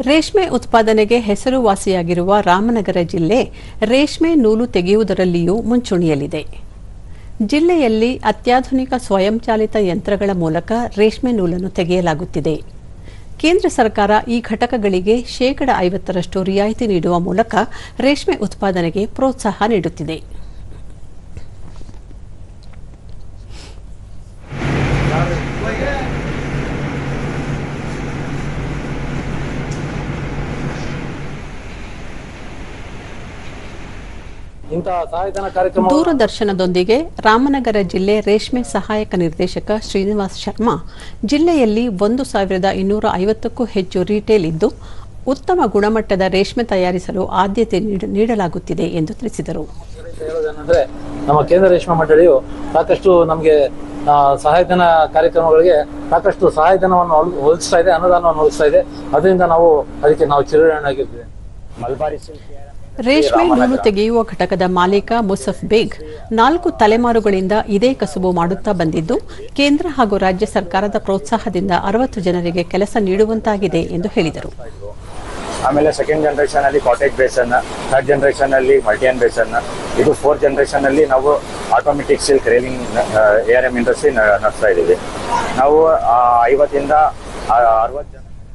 ರೇಷ್ಮೆ ಉತ್ಪಾದನೆಗೆ ಹೆಸರುವಾಸಿಯಾಗಿರುವ ರಾಮನಗರ ಜಿಲ್ಲೆ ರೇಷ್ಮೆ ನೂಲು ತೆಗೆಯುವುದರಲ್ಲಿಯೂ ಮುಂಚೂಣಿಯಲ್ಲಿದೆ. ಜಿಲ್ಲೆಯಲ್ಲಿ ಅತ್ಯಾಧುನಿಕ ಸ್ವಯಂಚಾಲಿತ ಯಂತ್ರಗಳ ಮೂಲಕ ರೇಷ್ಮೆ ನೂಲನ್ನು ತೆಗೆಯಲಾಗುತ್ತಿದೆ. ಕೇಂದ್ರ ಸರ್ಕಾರ ಈ ಘಟಕಗಳಿಗೆ ಶೇಕಡ ಐವತ್ತರಷ್ಟು ರಿಯಾಯಿತಿ ನೀಡುವ ಮೂಲಕ ರೇಷ್ಮೆ ಉತ್ಪಾದನೆಗೆ ಪ್ರೋತ್ಸಾಹ ನೀಡುತ್ತಿದೆ. ದೂರದರ್ಶನದೊಂದಿಗೆ ರಾಮನಗರ ಜಿಲ್ಲೆ ರೇಷ್ಮೆ ಸಹಾಯಕ ನಿರ್ದೇಶಕ ಶ್ರೀನಿವಾಸ್ ಶರ್ಮಾ. ಜಿಲ್ಲೆಯಲ್ಲಿ ಒಂದು ಸಾವಿರದ ಇನ್ನೂರ ಐವತ್ತಕ್ಕೂ ಹೆಚ್ಚು ರಿಟೇಲ್ ಇದ್ದು ಉತ್ತಮ ಗುಣಮಟ್ಟದ ರೇಷ್ಮೆ ತಯಾರಿಸಲು ಆದ್ಯತೆ ನೀಡ- ನೀಡಲಾಗುತ್ತಿದೆ ಎಂದು ತಿಳಿಸಿದರು. ನಮ್ಮ ಕೇಂದ್ರ ರೇಷ್ಮೆ ಮಂಡಳಿಯು ಸಾಕಷ್ಟು ನಮಗೆ ಸಹಾಯಧನ ಕಾರ್ಯಕ್ರಮಗಳಿಗೆ ಸಾಕಷ್ಟು ಸಹಾಯಧನವನ್ನು ಒದಗಿಸ್ತಾ ಇದೆ ಅನುದಾನವನ್ನು ಒದಗಿಸ್ತಾ ಇದೆ. ಅದರಿಂದ ನಾವು ಅದಕ್ಕೆ ನಾವು ಸಿಲ್ಕ್ ರೇಷ್ಮೆ ನೂಲು ತೆಗೆಯುವ ಘಟಕದ ಮಾಲೀಕ ಮುಸಫ್ ಬೇಗ್ ನಾಲ್ಕು ತಲೆಮಾರುಗಳಿಂದ ಇದೇ ಕಸುಬು ಮಾಡುತ್ತಾ ಬಂದಿದ್ದು ಕೇಂದ್ರ ಹಾಗೂ ರಾಜ್ಯ ಸರ್ಕಾರದ ಪ್ರೋತ್ಸಾಹದಿಂದ ಅರವತ್ತು ಜನರಿಗೆ ಕೆಲಸ ನೀಡುವಂತಾಗಿದೆ ಎಂದು ಹೇಳಿದರು. ಆಮೇಲೆ ಸೆಕೆಂಡ್ ಜನರೇಷನ್ ಅಲ್ಲಿ ಕಾಟೇಜ್ ಬೇಸನ್ ಥರ್ಡ್ ಜನರೇಷನ್ ಅಲ್ಲಿ ಮಲ್ಟಿಯನ್ ಬೇಸನ್ ಇದು ಫೋರ್ತ್ ಜನರೇಷನ್ ಅಲ್ಲಿ ನಾವು automatic silk reeling A R M industry ನಡೆಸ್ತಾ ಇದ್ದೀವಿ. ನಾವು ಐವತ್ತಿಂದ ಅರವತ್ತು